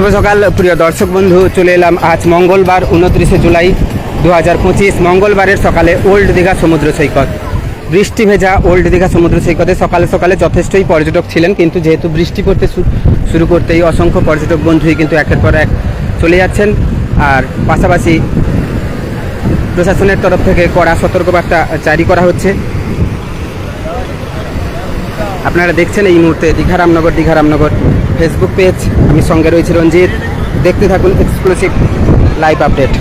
শুভ সকাল, প্রিয় দর্শক বন্ধু। চলে এলাম আজ মঙ্গলবার, উনত্রিশে জুলাই দু হাজার পঁচিশ। মঙ্গলবারের সকালে ওল্ড দীঘা সমুদ্র সৈকত। বৃষ্টি ভেজা ওল্ড দীঘা সমুদ্র সৈকতে সকালে সকালে যথেষ্টই পর্যটক ছিলেন, কিন্তু যেহেতু বৃষ্টি পড়তে শুরু করতেই অসংখ্য পর্যটক বন্ধুই কিন্তু একের পর এক চলে যাচ্ছেন। আর পাশাপাশি প্রশাসনের তরফ থেকে কড়া সতর্কবার্তা জারি করা হচ্ছে। আপনারা দেখছেন এই মুহূর্তে দীঘা রামনগর দীঘা রামনগর ফেসবুক পেজ আমি সঙ্গে রয়েছি রঞ্জিত। দেখতে থাকুন এক্সক্লুসিভ লাইভ আপডেট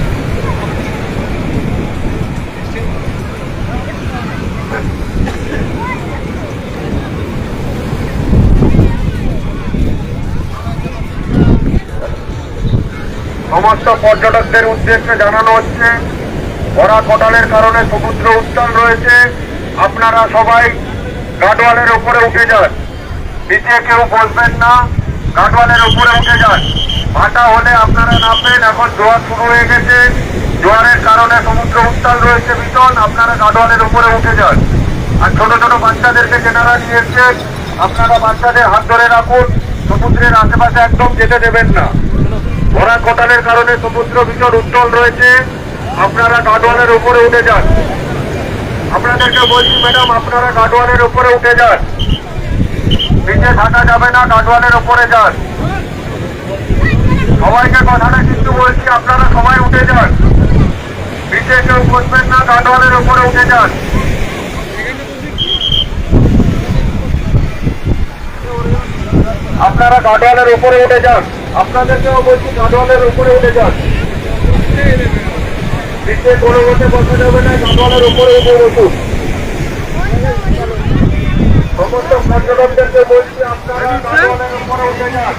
সমস্ত পর্যটকদের উদ্দেশ্যে জানানো হচ্ছে ভরা কটালের কারণে সমুদ্র উত্তাল রয়েছে। আপনারা সবাই গাডওয়ালের উপরে উঠে যান। নিচে কেউ বসবেন না, গাডওয়ালের উপরে উঠে যান। ভাটা হলে আপনারা নামবেন, এখন জোয়ার শুরু হয়ে গেছে। জোয়ারের কারণে সমুদ্র উত্তাল রয়েছে ভীষণ আপনারা গাডওয়ালের উপরে উঠে যান। আর ছোট ছোট বাচ্চাদেরকে যেনারা নিয়ে এসছেন আপনারা বাচ্চাদের হাত ধরে রাখুন, সমুদ্রের আশেপাশে একদম যেতে দেবেন না। ভরা কোটালের কারণে সমুদ্র ভীষণ উত্তল রয়েছে, আপনারা গাডওয়ালের উপরে উঠে যান। আপনাদেরকে বলছি, ম্যাডাম, আপনারা গাডওয়ালের উপরে উঠে যান। নিচে থাকা যাবে না গাডওয়ালের উপরে যান। সবাইকে কথাটা কিন্তু বলছি, আপনারা সবাই উঠে যান। নিচে কেউ বসবেন না গাডওয়ালের উপরে উঠে যান। আপনারা গাডওয়ালের উপরে উঠে যান। আপনাদেরকেও বলছি গাডওয়ালের উপরে উঠে যান। নিচে কোনো মতে বসা যাবে না গাডওয়ালের উপরে উঠে বসুন। সমস্ত পর্যটকদেরকে বলছি, আপনারা গাডওয়ালের উপরে উঠে যান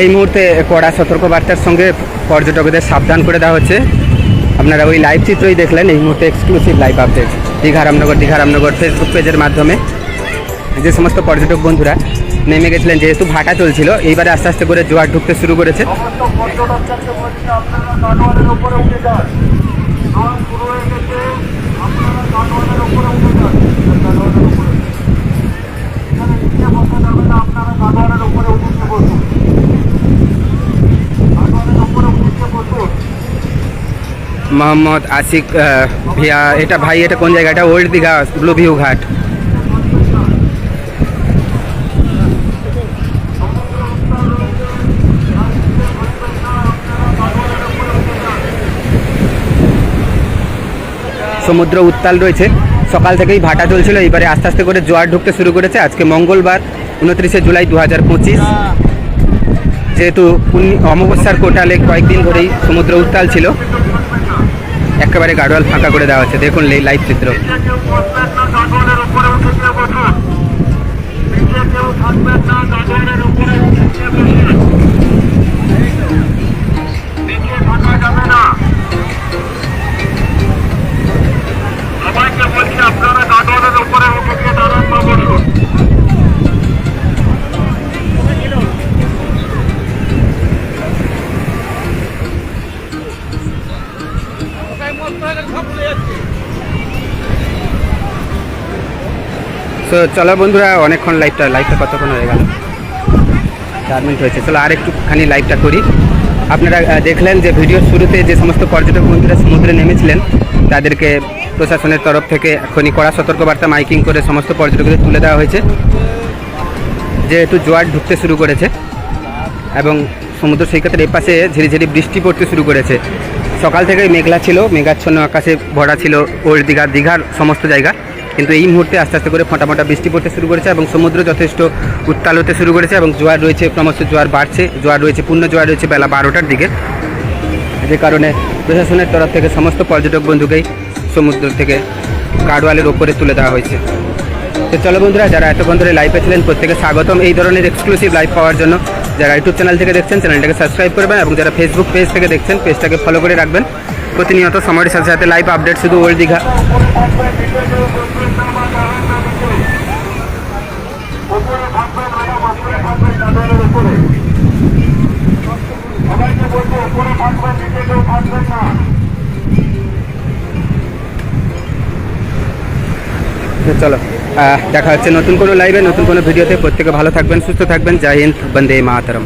এই মুহূর্তে কড়া সতর্কবার্তার সঙ্গে পর্যটকদের সাবধান করে দেওয়া হচ্ছে। আপনারা ওই লাইভ চিত্রই দেখলেন, এই মুহূর্তে exclusive live update Digha Ramnagar Digha Ramnagar Facebook পেজের মাধ্যমে। যে সমস্ত পর্যটক বন্ধুরা নেমে গেছিলেন, যেহেতু ভাটা চলছিল, এইবারে আস্তে আস্তে করে জোয়ার ঢুকতে শুরু করেছে। সমস্ত মোহাম্মদ আশিক ভিয়া এটা ভাই, এটা কোন জায়গা? এটা ওল্ড দীঘা, ব্লু ভিউ ঘাট। সমুদ্র উত্তাল রয়েছে। সকাল থেকেই ভাটা চলছিল, এবারে আস্তে আস্তে করে জোয়ার ঢুকতে শুরু করেছে। আজকে মঙ্গলবার, উনত্রিশে জুলাই দু হাজার পঁচিশ। যেহেতু অমাবস্যার কোটালে কয়েকদিন ধরেই সমুদ্র উত্তাল ছিল। একেবারে গাড়োয়াল ফাঁকা করে দেওয়া হচ্ছে। দেখুন লাইভ চিত্র। তো চলো বন্ধুরা, অনেকক্ষণ লাইভটা লাইভটা কতক্ষণ হয়ে গেল? চার মিনিট হয়েছে। চলো আর একটুখানি লাইভটা করি। আপনারা দেখলেন যে ভিডিওর শুরুতে যে সমস্ত পর্যটক বন্ধুরা সমুদ্রে নেমেছিলেন, তাদেরকে প্রশাসনের তরফ থেকে এখনই কড়া সতর্কবার্তা, মাইকিং করে সমস্ত পর্যটকদের তুলে দেওয়া হয়েছে। যেহেতু জোয়ার ঢুকতে শুরু করেছে এবং সমুদ্র সৈকতের এপাশে ঝিরিঝিরি বৃষ্টি পড়তে শুরু করেছে। সকাল থেকেই মেঘলা ছিল, মেঘাচ্ছন্ন আকাশে ভরা ছিল ওল্ড দীঘা, দীঘার সমস্ত জায়গা। কিন্তু এই মুহূর্তে আস্তে আস্তে করে ফোঁটা বৃষ্টি পড়তে শুরু করেছে এবং সমুদ্র যথেষ্ট উত্তাল হতে শুরু করেছে এবং জোয়ার রয়েছে, ক্রমশ জোয়ার বাড়ছে, জোয়ার রয়েছে, পূর্ণ জোয়ার রয়েছে বেলা বারোটার দিকে। যে কারণে প্রশাসনের তরফ থেকে সমস্ত পর্যটক বন্ধুকেই সমুদ্র থেকে গাড়োয়ালের ওপরে তুলে দেওয়া হয়েছে। তো চলো বন্ধুরা, যারা এতক্ষণ ধরে লাইভে ছিলেন, প্রত্যেকে স্বাগতম। এই ধরনের এক্সক্লুসিভ লাইভ পাওয়ার জন্য যারা ইউটিউব চ্যানেল থেকে দেখছেন, চ্যানেলটাকে সাবস্ক্রাইব করবেন এবং যারা ফেসবুক পেজ থেকে দেখছেন পেজটাকে ফলো করে রাখবেন। প্রতিনিয়ত সময়ের সাথে সাথে লাইভ আপডেট শুধু ওল্ড দীঘা। না। চলো দেখা হচ্ছে নতুন কোনো লাইভে নতুন কোনো ভিডিওতে প্রত্যেকে ভালো থাকবেন, সুস্থ থাকবেন। জয় হিন্দ, বন্দে মাতরম।